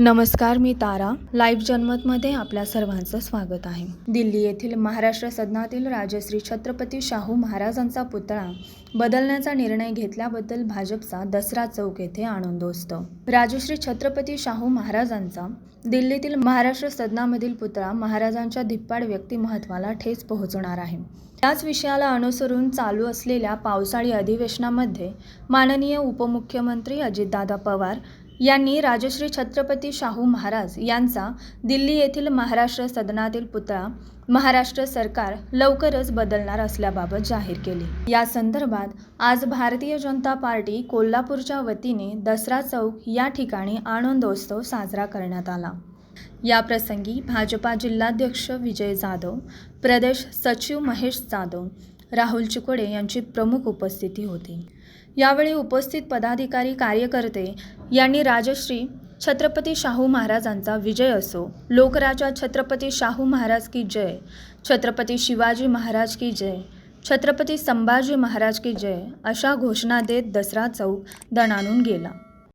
नमस्कार मी तारा. लाईव्ह जनमतमध्ये आपल्या सर्वांचं स्वागत आहे. दिल्ली येथील महाराष्ट्र सदनातील राजश्री छत्रपती शाहू महाराजांचा पुतळा बदलण्याचा निर्णय घेतल्याबद्दल भाजपचा दसरा चौक येथे आनंदोत्सव राजश्री छत्रपती शाहू महाराजांचा दिल्लीतील महाराष्ट्र सदनामधील पुतळा महाराजांच्या धिप्पाड व्यक्तिमहत्वाला ठेच पोहोचणार आहे. त्याच विषयाला अनुसरून चालू असलेल्या पावसाळी अधिवेशनामध्ये माननीय उपमुख्यमंत्री अजितदादा पवार यांनी राजश्री छत्रपती शाहू महाराज यांचा दिल्ली येथील महाराष्ट्र सदनातील पुतळा महाराष्ट्र सरकार लवकरच बदलणार असल्याबाबत जाहीर केले. या संदर्भात आज भारतीय जनता पार्टी कोल्हापूरच्या वतीने दसरा चौक या ठिकाणी आनंदोत्सव साजरा करण्यात आला. या प्रसंगी भाजपा जिल्हाध्यक्ष विजय जाधव प्रदेश सचिव महेश जाधव राहुल चिकोडे यांची प्रमुख उपस्थिती होती. यावेळी उपस्थित पदाधिकारी कार्यकर्ते यांनी राजश्री छत्रपती शाहू महाराजांचा विजय असो. लोकराजा छत्रपती शाहू महाराज की जय. छत्रपती शिवाजी महाराज की जय. छत्रपती संभाजी महाराज की जय अशा घोषणा देत दसरा चौक दणाणून गेला.